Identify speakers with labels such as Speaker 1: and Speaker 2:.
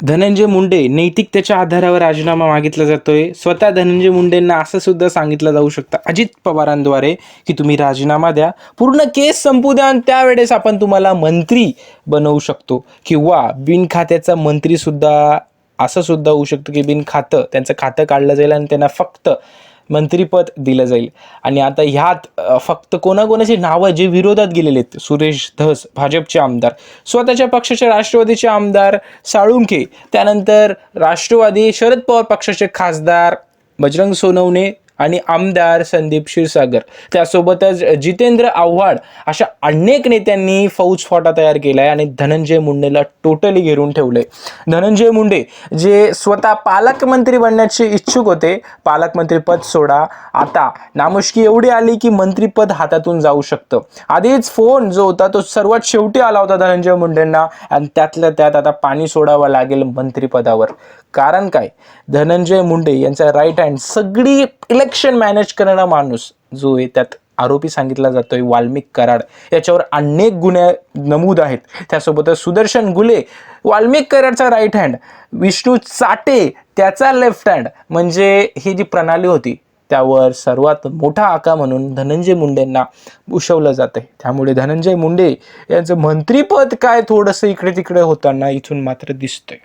Speaker 1: धनंजय मुंडे नैतिकतेच्या आधारावर राजीनामा मागितला जातोय. स्वतः धनंजय मुंडेंना असं सुद्धा सांगितलं जाऊ शकतं. अजित पवारांद्वारे की तुम्ही राजीनामा द्या. पूर्ण केस संपू द्या आणि त्यावेळेस आपण तुम्हाला मंत्री बनवू शकतो. किंवा बिनखात्याचा मंत्रीसुद्धा असं सुद्धा होऊ शकतं की बिन खातं त्यांचं खातं काढलं जाईल आणि त्यांना फक्त मंत्रीपद दिलं जाईल. आणि आता ह्यात फक्त कोणाकोणाची नावं जे विरोधात गेलेले आहेत सुरेश धस भाजपचे आमदार स्वतःच्या पक्षाचे राष्ट्रवादीचे आमदार साळुंखे त्यानंतर राष्ट्रवादी शरद पवार पक्षाचे खासदार बजरंग सोनवणे आणि आमदार संदीप क्षीरसागर. त्यासोबतच जितेंद्र आव्हाड अशा अनेक नेत्यांनी फौजफाटा तयार केला आहे आणि धनंजय मुंडेला टोटली घेरून ठेवलंय. धनंजय मुंडे जे स्वतः पालकमंत्री बनण्याचे इच्छुक होते पालकमंत्रीपद सोडा. आता नामुष्की एवढी आली की मंत्रीपद हातातून जाऊ शकतं. आधीच फोन जो होता तो सर्वात शेवटी आला होता धनंजय मुंडेंना आणि त्यातल्या त्यात आता पाणी सोडावं लागेल मंत्रीपदावर. कारण काय? धनंजय मुंडे यांचा राईट हँड सगळी इलेक्शन मॅनेज करणारा माणूस जो आहे त्यात आरोपी सांगितला जातोय वाल्मिक कराड. याच्यावर अनेक गुन्हे नमूद आहेत. त्यासोबतच सुदर्शन गुले वाल्मिक कराडचा राईट हँड विष्णू चाटे त्याचा लेफ्ट हँड म्हणजे ही जी प्रणाली होती त्यावर सर्वात मोठा आका म्हणून धनंजय मुंडेंना उशवलं जातं त्यामुळे धनंजय मुंडे यांचं मंत्रीपद काय थोडंसं इकडे तिकडे होताना इथून मात्र दिसतंय.